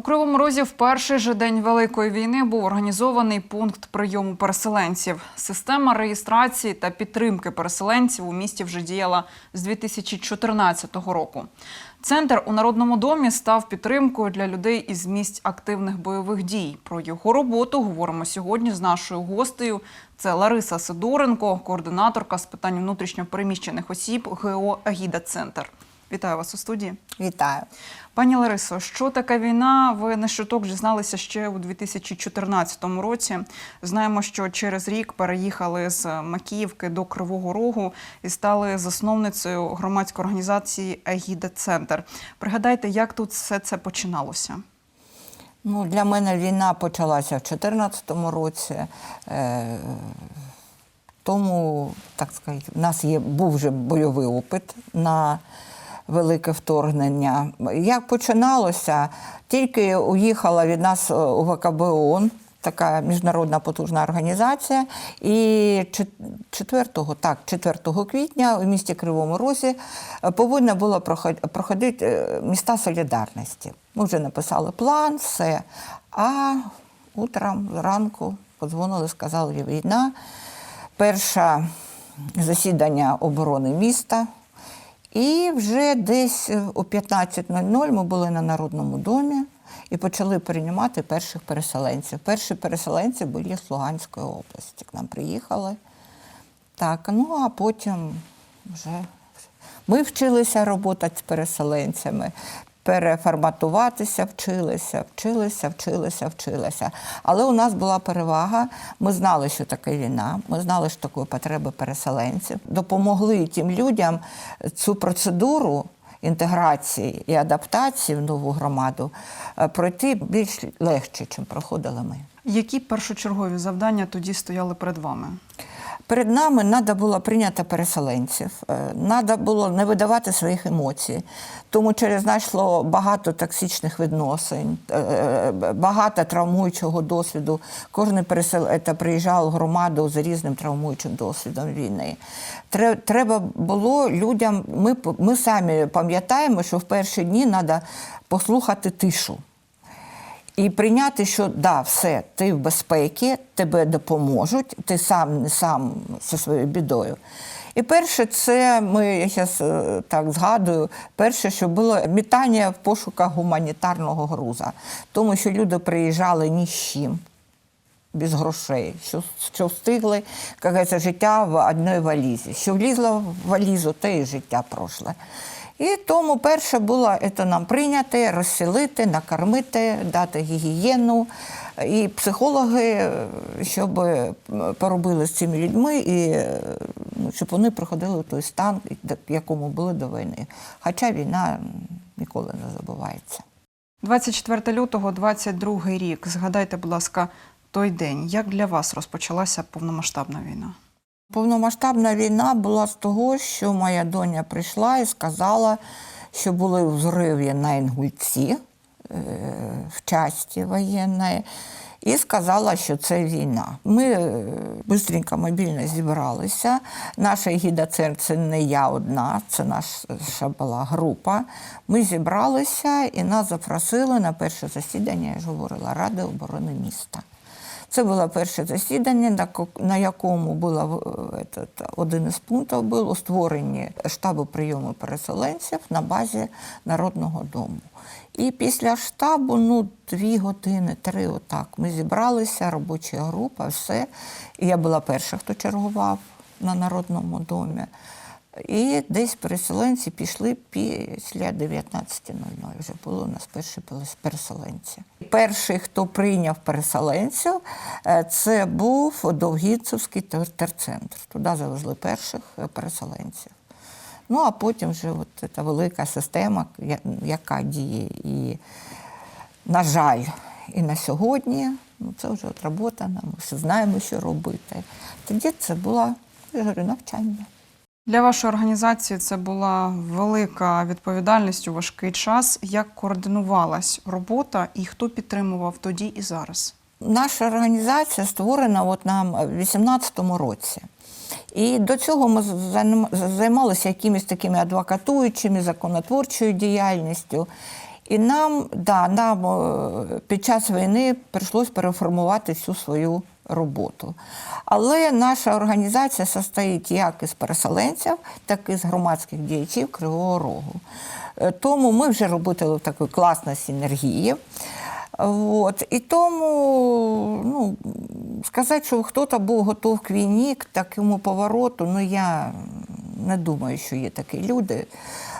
У Кривому Розі в перший же день Великої війни був організований пункт прийому переселенців. Система реєстрації та підтримки переселенців у місті вже діяла з 2014 року. Центр у Народному домі став підтримкою для людей із місць активних бойових дій. Про його роботу говоримо сьогодні з нашою гостею. Це Лариса Сидоренко, координаторка з питань внутрішньопереміщених осіб ГО Агіда Центр. Вітаю вас у студії. Вітаю. Пані Ларисо, що таке війна? Ви не щоток дізналися ще у 2014 році. Знаємо, що через рік переїхали з Макіївки до Кривого Рогу і стали засновницею громадської організації Агіда Центр. Пригадайте, як тут все це починалося? Ну, для мене війна почалася в 2014 році. Е, тому, так сказати, в нас є, був вже бойовий опит на велике вторгнення. Як починалося, тільки уїхала від нас у ВКБ ООН, така міжнародна потужна організація. І 4, так, 4 квітня у місті Кривому Розі повинна була проходити е, міста солідарності. Ми вже написали план, все. А утром, зранку подзвонили, сказали, що війна. Перше засідання оборони міста. І вже десь о 15.00 ми були на Народному домі і почали приймати перших переселенців. Перші переселенці були з Луганської області. К нам приїхали. Так, ну а потім вже ми вчилися роботи з переселенцями, переформатуватися, вчилися, вчилися, вчилися, вчилися. Але у нас була перевага. Ми знали, що таке війна, ми знали, що таке потреби переселенців. Допомогли тим людям цю процедуру інтеграції і адаптації в нову громаду е, пройти більш легше, ніж проходили ми. Які першочергові завдання тоді стояли перед вами? Перед нами треба було прийняти переселенців, треба було не видавати своїх емоцій. Тому через нас йшло багато токсичних відносин, е, багато травмуючого досвіду. Кожен переселенець приїжджав громаду з різним травмуючим досвідом війни. Треба було людям, ми, ми самі пам'ятаємо, що в перші дні треба послухати тишу. І прийняти, що да, все, ти в безпеці, тебе допоможуть, ти сам не сам зі своєю бідою. І перше, це ми я зараз так згадую, перше, що було мітання в пошуках гуманітарного груза, тому що люди приїжджали ні з чим, без грошей, що, що встигли як життя в одній валізі. Що влізло в валізу, те і життя прошле. І тому перше було це нам прийняти, розселити, накормити, дати гігієну. І психологи, е, щоб е, поробили з цими людьми, і е, ну, щоб вони проходили той стан, в якому були до війни. Хоча війна ніколи не забувається. 24 лютого, 22 рік. Згадайте, будь ласка, той день. Як для вас розпочалася повномасштабна війна? Повномасштабна війна була з того, що моя доня прийшла і сказала, що були взриви на Інгульці е, в часті воєнної, і сказала, що це війна. Ми швидко мобільно зібралися. Наша гідоцентр це не я одна, це наша була група. Ми зібралися і нас запросили на перше засідання, я ж говорила, Ради оборони міста. Це було перше засідання, на якому було один із пунктів було створення штабу прийому переселенців на базі Народного дому. І після штабу, ну, дві години, три, отак, ми зібралися, робоча група, все. І я була перша, хто чергував на Народному домі. І десь переселенці пішли після 19.00. Вже були у нас перші переселенці. Перший, хто прийняв переселенців, е, це був Довгінцевський тер- терцентр. Туди завезли перших е, переселенців. Ну а потім вже от ця велика система, яка діє і, на жаль, і на сьогодні. Ну, це вже отработано, ми все знаємо, що робити. Тоді це було я говорю, навчання. Для вашої організації це була велика відповідальність у важкий час. Як координувалась робота і хто підтримував тоді і зараз? Наша організація створена от нам в 18-му році. І до цього ми займалися якимись такими адвокатуючими, законотворчою діяльністю. І нам, да, нам е, під час війни прийшлось переформувати всю свою роботу. Але наша організація состоїть як із переселенців, так і з громадських діячів Кривого Рогу. Е, Тому ми вже робили таку класну синергію. От. І тому ну, сказати, що хтось був готов к війні, к такому повороту, ну я не думаю, що є такі люди.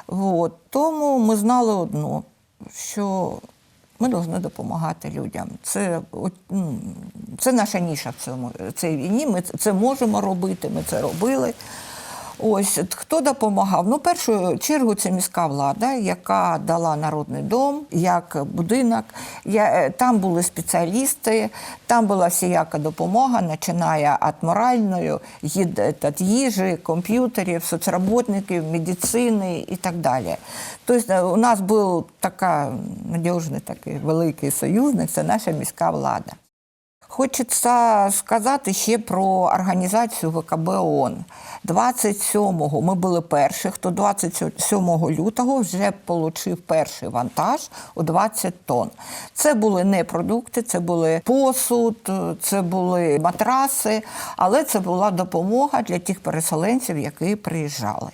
От. Тому ми знали одно, що ми повинні допомагати людям. Це, от, ну, це наша ніша в цьому цій війні. Ми це можемо робити, ми це робили. Ось хто допомагав? Ну, в першу чергу, це міська влада, яка дала народний дом як будинок. Я, е, там були спеціалісти, там була всіяка допомога, починає від моральної, їд, етат, їжі, комп'ютерів, соцработників, медицини і так далі. Тобто е, у нас був така надіжний такий великий союзник, це наша міська влада. Хочеться сказати ще про організацію ВКБ ООН. 27-го ми були перші, хто 27 лютого вже отримав перший вантаж у 20 тонн. Це були не продукти, це були посуд, це були матраси, але це була допомога для тих переселенців, які приїжджали.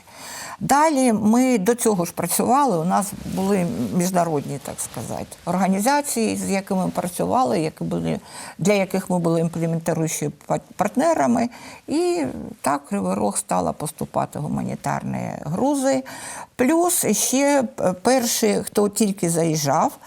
Далі ми до цього ж працювали. У нас були міжнародні, так сказати, організації, з якими ми працювали, які були, для яких ми були імплементуючими партнерами. І так Кривий Рог стала поступати гуманітарні грузи. Плюс ще перший, хто тільки заїжджав.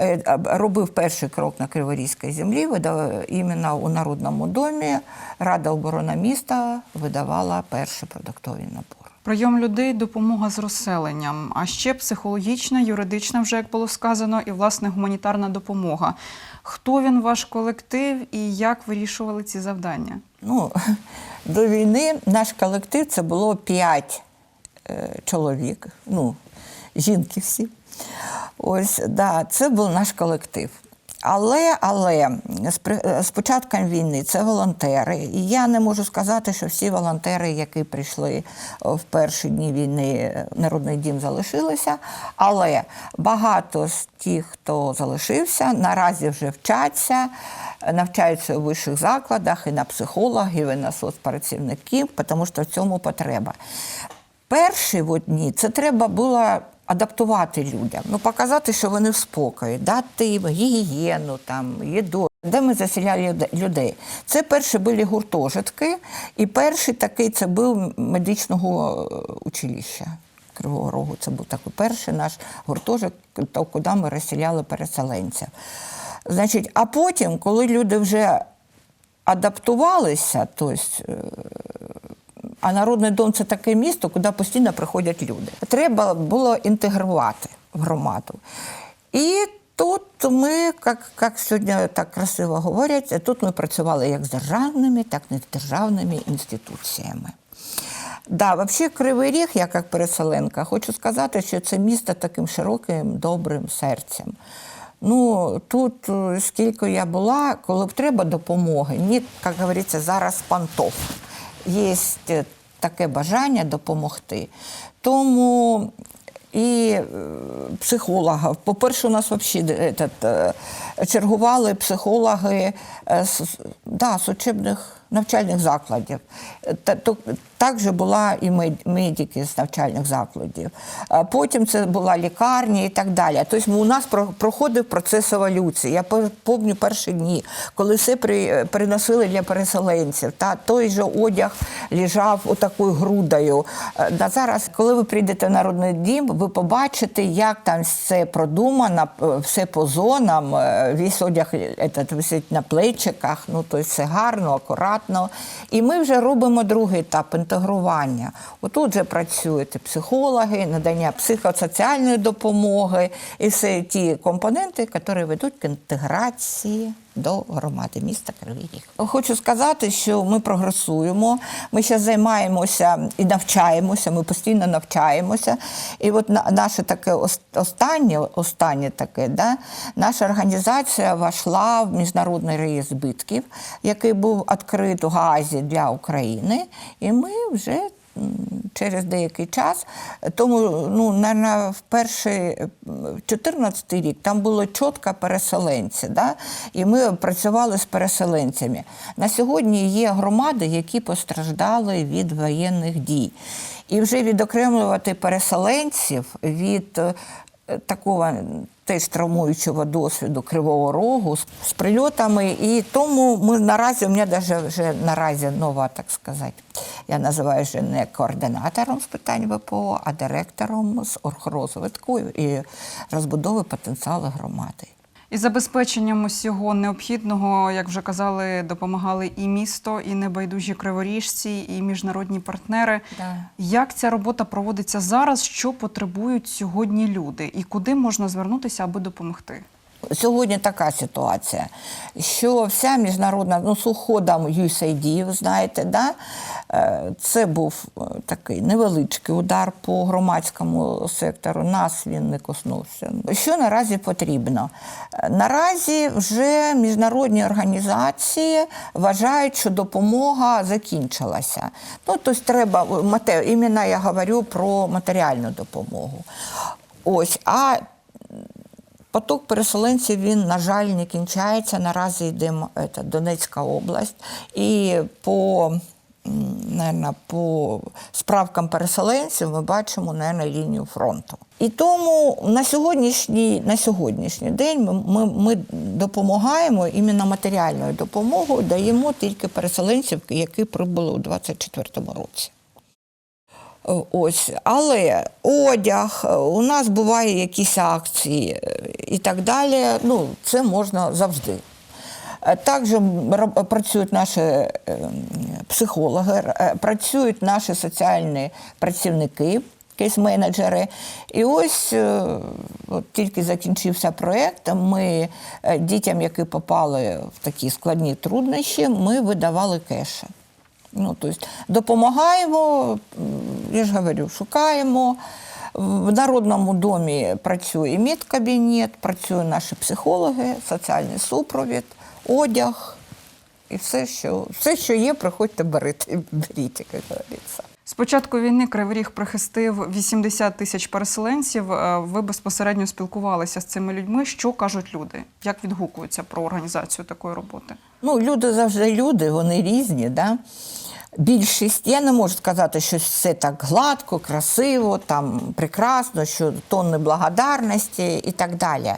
е, Робив перший крок на Криворізькій землі, видав іменно у Народному домі. Рада оборони міста видавала перший продуктовий набор. Прийом людей, допомога з розселенням, а ще психологічна, юридична, вже як було сказано, і власне гуманітарна допомога. Хто він ваш колектив і як вирішували ці завдання? Ну, до війни наш колектив це було п'ять е, чоловік, ну, жінки всі. Ось, да, це був наш колектив. Але, але з, е, з початком війни це волонтери. І я не можу сказати, що всі волонтери, які прийшли е, в перші дні війни, е, Народний дім залишилися. Але багато з тих, хто залишився, наразі вже вчаться, е, навчаються у вищих закладах і на психологів, і на соцпрацівників, тому що в цьому потреба. Перші от дні це треба було адаптувати людям, ну показати, що вони в спокої, дати гігієну, там, їду. Де ми заселяли людей? Це перші були гуртожитки, і перший такий це був медичного е, училища Кривого Рогу. Це був такий перший наш гуртожиток, то, куди ми розселяли переселенців. Значить, а потім, коли люди вже адаптувалися, тобто а Народний дом це таке місто, куди постійно приходять люди. Треба було інтегрувати громаду. І тут ми, як, як сьогодні так красиво говорять, тут ми працювали як з державними, так і з державними інституціями. Да, взагалі Кривий Ріг, я як переселенка, хочу сказати, що це місто таким широким, добрим серцем. Ну, тут е, скільки я була, коли б треба допомоги, ні, як говориться, зараз пантов. Є е, таке бажання допомогти. Тому і психолога. По-перше, у нас взагалі е, чергували психологи е, да, з учебних навчальних закладів. Е, Та, то, також була і медики з навчальних закладів. Потім це була лікарня і так далі. Тобто у нас проходив процес еволюції. Я пам'ятаю перші дні, коли все приносили для переселенців. Та той же одяг лежав отакою грудою. Е, Да зараз, коли ви прийдете в народний дім, ви побачите, як там все продумано, е, все по зонам, е, весь одяг висить на плечиках, ну то все гарно, акуратно. І ми вже робимо другий етап інтегрування. Отут вже працюють психологи, надання психосоціальної допомоги і всі ті компоненти, які ведуть к інтеграції до громади міста Кривий Ріг. Хочу сказати, що ми прогресуємо. Ми ще займаємося і навчаємося. Ми постійно навчаємося. І от наше таке останнє, останнє таке, да, наша організація війшла в міжнародний реєстр збитків, який був відкрит у Гаазі для України. І ми вже через деякий час. Тому, ну, в перший 14 рік там було чітко переселенці, да? і ми працювали з переселенцями. На сьогодні є громади, які постраждали від воєнних дій. І вже відокремлювати переселенців від е, такого теж травмуючого досвіду кривого рогу з, прильотами. І тому ми наразі, у мене даже вже наразі нова, так сказати, я називаю вже не координатором з питань ВПО, а директором з оргрозвитку і розбудови потенціалу громади. Із забезпеченням усього необхідного, як вже казали, допомагали і місто, і небайдужі криворіжці, і міжнародні партнери. Да. Як ця робота проводиться зараз? Що потребують сьогодні люди, і куди можна звернутися, аби допомогти? Сьогодні така ситуація, що вся міжнародна, ну, з уходом USAID, ви знаєте, да? е, це був е, такий невеличкий удар по громадському сектору, нас він не коснувся. Що наразі потрібно? Е, Наразі вже міжнародні організації вважають, що допомога закінчилася. Ну, тобто треба, іменно я говорю про матеріальну допомогу. Ось, а Поток переселенців він, на жаль, не кінчається. Наразі йде м- ета, Донецька область. І по, м, наверно, по справкам переселенців ми бачимо наверно, лінію фронту. І тому на сьогоднішній, на сьогоднішній день ми, ми, ми допомагаємо іменно матеріальною допомогою, даємо тільки переселенців, які прибули у 2024 році. Ось, але одяг, у нас буває якісь акції е, і так далі. Ну, це можна завжди. Е, Також працюють наші е, психологи, е, працюють наші соціальні працівники, кейс-менеджери. І ось е, от тільки закінчився проєкт. Ми е, дітям, які попали в такі складні труднощі, ми видавали кеші. Ну, тобто допомагаємо, я ж говорю, шукаємо. В народному домі працює медкабінет, працюють наші психологи, соціальний супровід, одяг і все, що, все, що є, приходьте беріть, беріть, як говориться. З початку війни Кривий Ріг прихистив 80 тисяч переселенців. Е, Ви безпосередньо спілкувалися з цими людьми. Що кажуть люди? Як відгукуються про організацію такої роботи? Ну, люди завжди люди, вони різні. Да? Більшість, я не можу сказати, що все так гладко, красиво, там прекрасно, що тонни благодарності і так далі.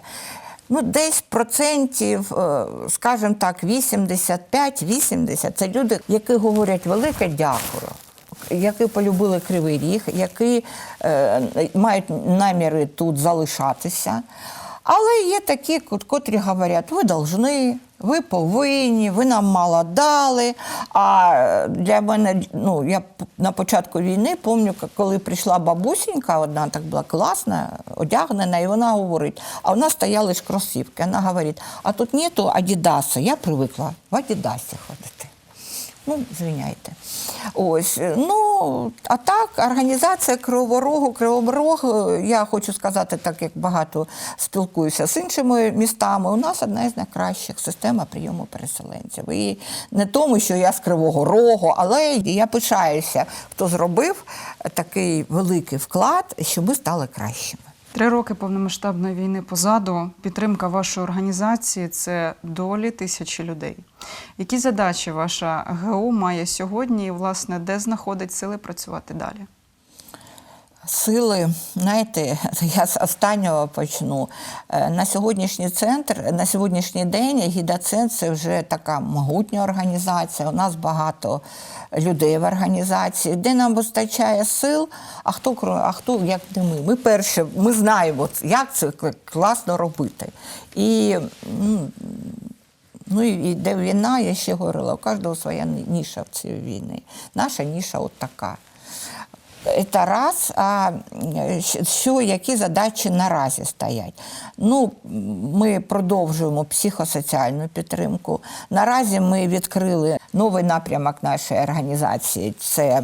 Ну, десь процентів, е, скажімо так, 85-80 це люди, які говорять велике дякую. Які полюбили Кривий Ріг, які е, мають наміри тут залишатися. Але є такі, кот- котрі говорять, ви должны, ви повинні, ви нам мало дали. А для мене, ну, я на початку війни пам'ятаю, коли прийшла бабусінька, одна так була класна, одягнена, і вона говорить, а в нас стояли ж кросівки. Вона говорить, а тут нету Адідаса. Я привикла в Адідасі ходити. Ну, звиняйте. Ось. Ну, а так, організація Кривого Рогу, Кривого я хочу сказати, так як багато спілкуюся з іншими містами, у нас одна із найкращих система прийому переселенців. І не тому, що я з Кривого Рогу, але я пишаюся, хто зробив такий великий вклад, щоб ми стали кращими. Три роки повномасштабної війни позаду. Підтримка вашої організації це долі тисячі людей. Які задачі ваша ГУ має сьогодні, і власне де знаходить сили працювати далі? Сили, знаєте, я з останнього почну. Е, На сьогоднішній центр, на сьогоднішній день гідацентр це вже така могутня організація. У нас багато людей в організації, де нам вистачає сил. А хто а хто як не ми? Ми перше, ми знаємо, як це класно робити. І м, Ну і де війна, я ще говорила, у кожного своя ніша в цій війні. Наша ніша от така. Це раз, а що, які задачі наразі стоять? Ну, ми продовжуємо психосоціальну підтримку. Наразі ми відкрили новий напрямок нашої організації. Це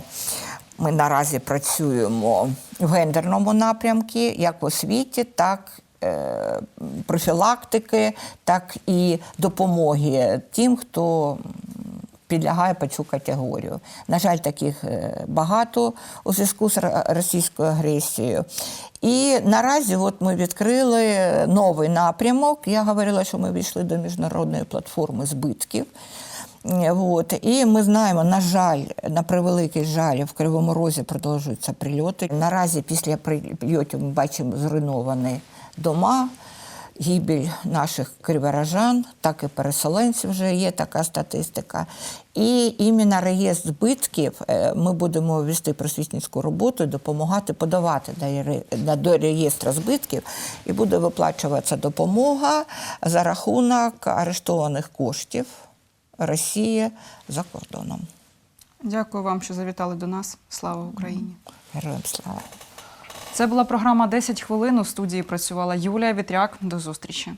ми наразі працюємо в гендерному напрямку, як в освіті, так е, профілактики, так і допомоги тим, хто підлягає під цю категорію. На жаль, таких е, багато у зв'язку з російською агресією. І наразі от ми відкрили новий напрямок. Я говорила, що ми війшли до міжнародної платформи збитків. Е, От. І ми знаємо, на жаль, на превеликий жаль, в Кривому Розі продовжуються прильоти. Наразі після прильотів ми бачимо зруйновані дома, гибель наших криворожан, так і переселенців вже є така статистика. І іменно реєстр збитків е, ми будемо вести просвітницьку роботу, допомагати подавати до до реєстру збитків, і буде виплачуватися допомога за рахунок арештованих коштів Росії за кордоном. Дякую вам, що завітали до нас. Слава Україні! Героям слава! Це була програма «10 хвилин. У студії працювала Юлія Вітряк. До зустрічі.